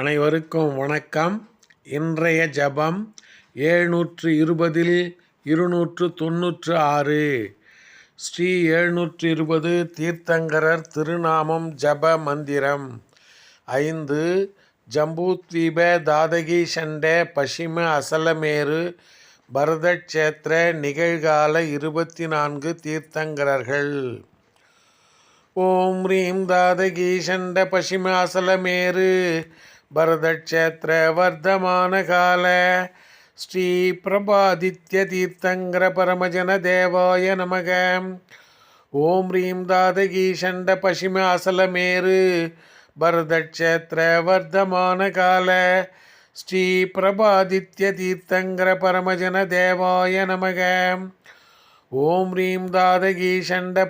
அனைவருக்கும் வணக்கம். இன்றைய ஜபம் ஏழ்நூற்று இருபதில் இருநூற்று தொன்னூற்று ஆறு. ஸ்ரீ ஏழ்நூற்று இருபது தீர்த்தங்கரர் திருநாமம் ஜப மந்திரம். ஐந்து ஜம்பூத்வீப தாதகி சண்ட பசிம அசலமேரு பரதக்ஷேத்திர நிகழ்கால இருபத்தி நான்கு தீர்த்தங்கரர்கள். ஓம் ரீம் தாதகி சண்ட பசிம அசலமேரு பரதக்ஷேத்திர வர்த்தமான கால ஸ்ரீ பிரபாதித்ய தீர்த்தங்கர பரமஜன தேவாய நமக. ஓம் ரீம் தாதகி ஷண்ட பசிம அசலமேரு பரதக்ஷேத்திர வர்த்தமான கால ஸ்ரீ பிரபாதித்ய தீர்த்தங்கர பரமஜன தேவாய நமக. ஓம் ரீம் தாதகி ஷண்ட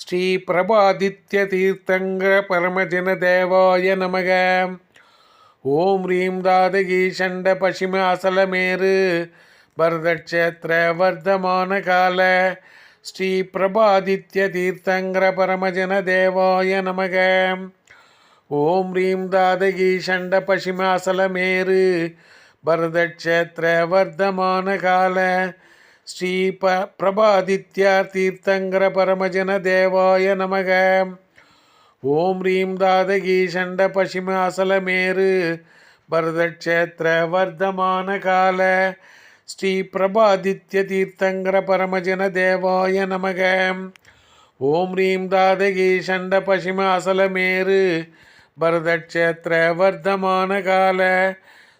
ஸ்ரீ பிரபாதித்ய தீர்த்தங்கர பரமஜன தேவாய நமக. ஓம் ரீம் தாதகி சண்ட பசிம அசலமேரு பரதக்ஷேத்திர வர்த்தமான கால. ஸ்ரீ பிரபாதித்ய தீர்த்தங்கர பரமஜன தேவாய நமக. ஓம் ரீம் தாதகி சண்ட பசிம அசலமேரு பரதக்ஷேத்திர வர்த்தமான கால. ஸ்ரீ ப பிரபாதித்யார் தீர்த்தங்கர பரமஜன தேவாய நமக. ஓம் ரீம் தாதகி சண்ட பசிம அசலமேரு பரதக்ஷேத்திர வர்த்தமான கால. ஸ்ரீ பிரபாதித்ய தீர்த்தங்கர பரமஜன தேவாய நமக. ஓம் ரீம் தாதகி சண்ட பசிம அசலமேரு பரதக்ஷேத்திர வர்த்தமான கால.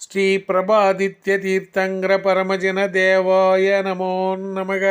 ஸ்ரீ பிரபாதித்ய ஸ்ரீ பிரபாதித்ய தீர்த்தங்கர பரமஜன தேவாய நமோ நமக.